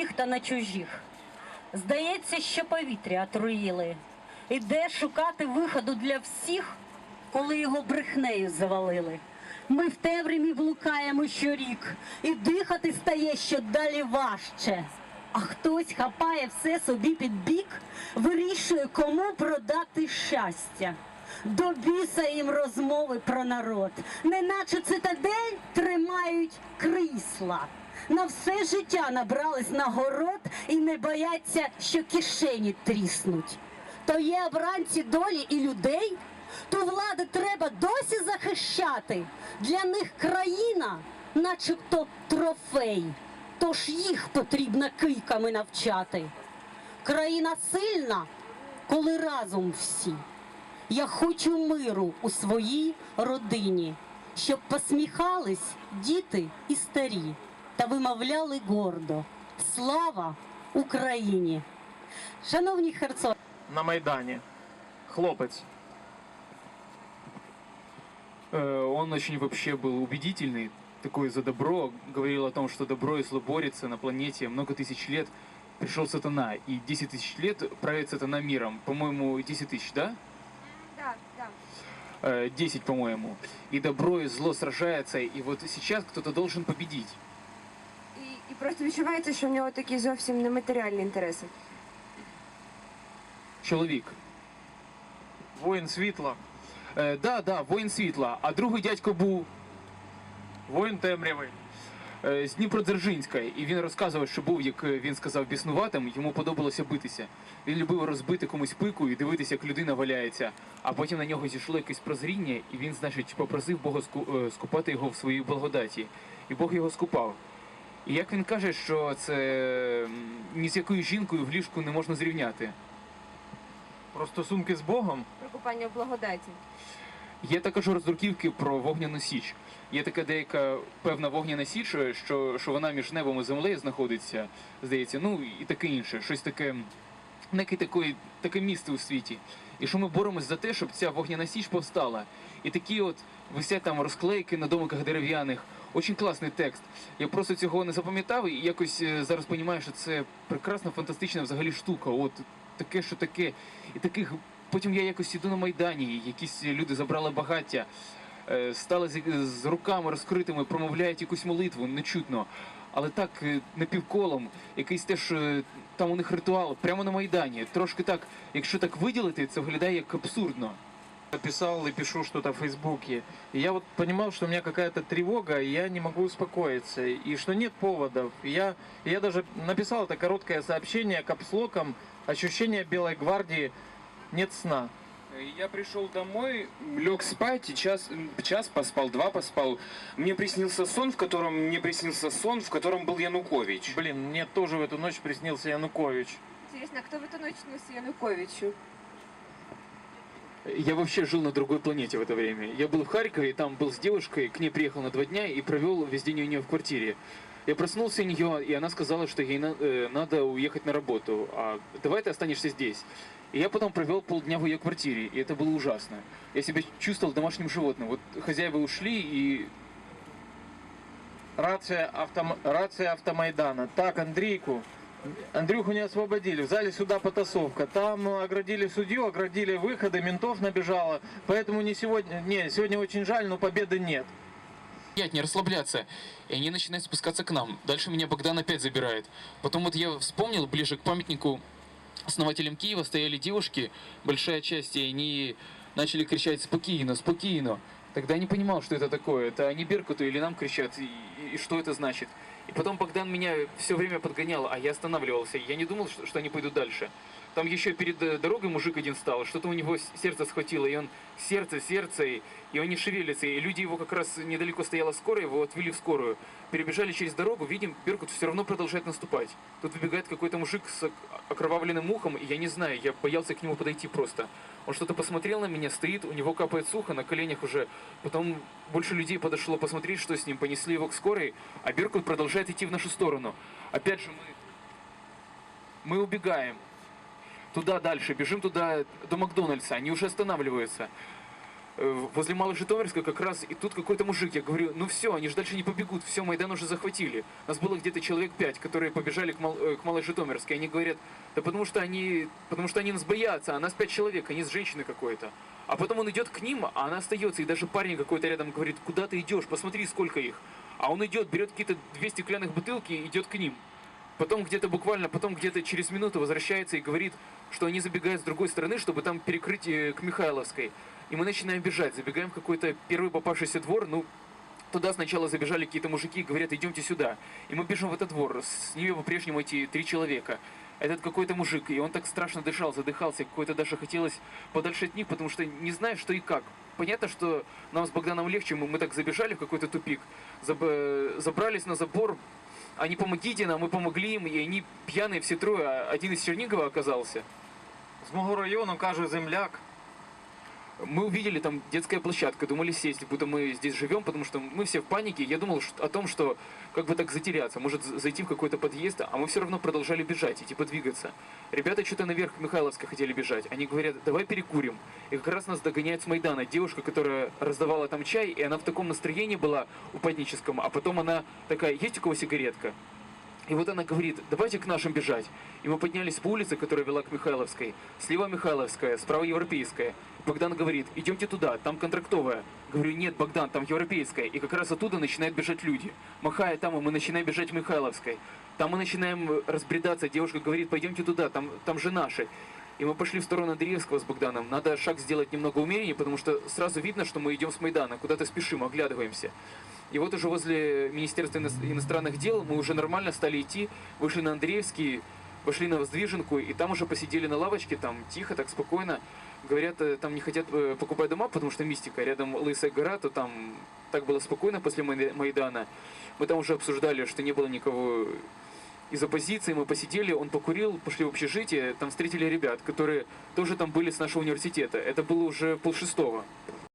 своїх та на чужих. Здається, що повітря отруїли. І де шукати виходу для всіх, коли його брехнею завалили. Ми в темряві блукаємо щорік, і дихати стає щодалі важче. А хтось хапає все собі під бік, вирішує, кому продати щастя. До біса їм розмови про народ, неначе цитадель тримають крісла. На все життя набрались нагород і не бояться, що кишені тріснуть. То є обранці долі і людей, то влади треба досі захищати. Для них країна, начебто трофей. Тож їх потрібно кийками навчати. Країна сильна, коли разом всі. Я хочу миру у своїй родині, щоб посміхались діти і старі та вимовляли гордо Слава Україні! Шановні херцо, на Майдані. Хлопець. Э, Он очень вообще был убедительный, такой за добро, говорил о том, что добро и зло борется на планете много тысяч лет. Пришел сатана, и 10 тысяч лет правит сатана миром. По-моему, 10 тысяч, да? Да, да. Э, 10, по-моему. И добро и зло сражается, и вот сейчас кто-то должен победить. І, просто відчувається, що в нього такі зовсім нематеріальні інтереси. Чоловік. Воїн світла. Е, да, да, воїн світла. А другий дядько був Воїн темряви. е, з Дніпродзержинська, і він розказував, що був, як е, він сказав, біснуватим, йому подобалося битися. Він любив розбити комусь пику і дивитися, як людина валяється. А потім на нього зійшло якесь прозріння, і він, значить, попросив Бога е, скупати його в своїй благодаті. І Бог його скупав. І як він каже, що це ні з якою жінкою в ліжку не можна зрівняти. Про стосунки з Богом. Про купання в благодаті. Є також роздруківки про вогняну січ. Є така деяка певна вогняна січ, що, що вона між небом і землею знаходиться, здається, ну і таке інше, щось таке, некий такий, таке місце у світі. І що ми боремось за те, щоб ця вогняна січ повстала. І такі от висять там розклейки на домиках дерев'яних. Очень класний текст. Я просто цього не запам'ятав і якось е, зараз розумію, що це прекрасна, фантастична взагалі штука. От таке, що таке. І таких потім я якось іду на Майдані, якісь люди забрали багаття, е, стали з, руками розкритими, промовляють якусь молитву, нечутно. Але так е, напівколом, якийсь теж там у них ритуал, прямо на Майдані. Трошки так, якщо так виділити, це виглядає як абсурдно. Писал и пишу что-то в Фейсбуке. И я вот понимал, что у меня какая-то тревога, и я не могу успокоиться. И что нет поводов. И я, и я даже написал это короткое сообщение капслоком. Ощущение Белой гвардии нет сна. Я пришел домой, лег спать, и час, час поспал, два поспал. Мне приснился сон, в котором мне приснился сон, в котором был Янукович. Блин, мне тоже в эту ночь приснился Янукович. Інтересно, а хто в эту ночь снился Януковичу? Я вообще жил на другой планете в это время. Я был в Харькове, там был с девушкой, к ней приехал на два дня и провел весь день у нее в квартире. Я проснулся у нее, и она сказала, что ей на- э, надо уехать на работу, а давай ты останешься здесь. И я потом провел полдня в ее квартире, и это было ужасно. Я себя чувствовал домашним животным. Вот хозяева ушли, и Рация, автом... Рация автомайдана. Так, Андрейку. Андрюху не освободили. В зале суда потасовка. Там оградили судью, оградили выходы, ментов набежало. Поэтому не сегодня. Не, сегодня очень жаль, но победы нет. Нет, не расслабляться. И они начинают спускаться к нам. Дальше меня Богдан опять забирает. Потом вот я вспомнил, ближе к памятнику основателям Киева стояли девушки, большая часть, и они начали кричать «Спокойно, спокойно». Тогда я не понимал, что это такое. Это они Беркуту или нам кричат, и, и- и что это значит. И потом Богдан меня все время подгонял, а я останавливался. Я не думал, что, что они пойдут дальше. Там еще перед э, дорогой мужик один стал, что-то у него сердце схватило, и он сердце, сердце, и, он не шевелится. И люди его как раз недалеко стояла скорая, его отвели в скорую. Перебежали через дорогу, видим, Беркут все равно продолжает наступать. Тут выбегает какой-то мужик с ок- окровавленным ухом, и я не знаю, я боялся к нему подойти просто. Он что-то посмотрел на меня, стоит, у него капает сухо, на коленях уже. Потом больше людей подошло посмотреть, что с ним, понесли его к скорой, а Беркут продолжает идти в нашу сторону. Опять же мы... Мы убегаем. Туда дальше, бежим туда, до Макдональдса, они уже останавливаются. э, возле Малой Житомирска как раз, и тут какой-то мужик, я говорю, ну все, они же дальше не побегут, все, Майдан уже захватили. Нас было где-то человек пять, которые побежали к, Мал- э, к Малой Житомирской, они говорят, да потому что они, потому что они нас боятся, а нас пять человек, они с женщиной какой-то. А потом он идет к ним, а она остается, и даже парень какой-то рядом говорит, куда ты идешь, посмотри, сколько их. А он идет, берет какие-то две стеклянных бутылки и идет к ним. Потом где-то буквально, потом где-то через минуту возвращается и говорит, что они забегают с другой стороны, чтобы там перекрыть э, к Михайловской. И мы начинаем бежать, забегаем в какой-то первый попавшийся двор, ну, Туда сначала забежали какие-то мужики и говорят, идемте сюда. И мы бежим в этот двор. С ними по-прежнему эти три человека. Этот какой-то мужик, и он так страшно дышал, задыхался, какой-то даже хотелось подальше от них, потому что не знаешь, что и как. Понятно, что нам с Богданом легче, мы, мы так забежали в какой-то тупик, заб- э, забрались на забор, они помогите нам, мы помогли им, и они пьяные все трое, а один из Чернигова оказался. З мого району кажуть земляк. Мы увидели там детская площадка, думали сесть, будто мы здесь живем, потому что мы все в панике. Я думал о том, что как бы так затеряться, может зайти в какой-то подъезд, а мы все равно продолжали бежать и типа двигаться. Ребята что-то наверх Михайловска хотели бежать. Они говорят, давай перекурим. И как раз нас догоняет с Майдана девушка, которая раздавала там чай, и она в таком настроении была упадническом, а потом она такая, есть у кого сигаретка? И вот она говорит, давайте к нашим бежать. И мы поднялись по улице, которая вела к Михайловской. Слева Михайловская, справа Европейская. Богдан говорит, идемте туда, там контрактовая. Говорю, нет, Богдан, там Европейская. И как раз оттуда начинают бежать люди. Махая там, и мы начинаем бежать Михайловской. Там мы начинаем разбредаться. Девушка говорит, пойдемте туда, там, там же наши. И мы пошли в сторону Андреевского с Богданом. Надо шаг сделать немного умереннее, потому что сразу видно, что мы идем с Майдана, куда-то спешим, оглядываемся. И вот уже возле Министерства ино- иностранных дел мы уже нормально стали идти, вышли на Андреевский, вошли на Воздвиженку, и там уже посидели на лавочке, там тихо, так спокойно. Говорят, э, там не хотят э, покупать дома, потому что мистика. Рядом Лысая гора, то там так было спокойно после Майда- Майдана. Мы там уже обсуждали, что не было никого из оппозиции. Мы посидели, он покурил, пошли в общежитие, там встретили ребят, которые тоже там были с нашего университета. Это было уже полшестого.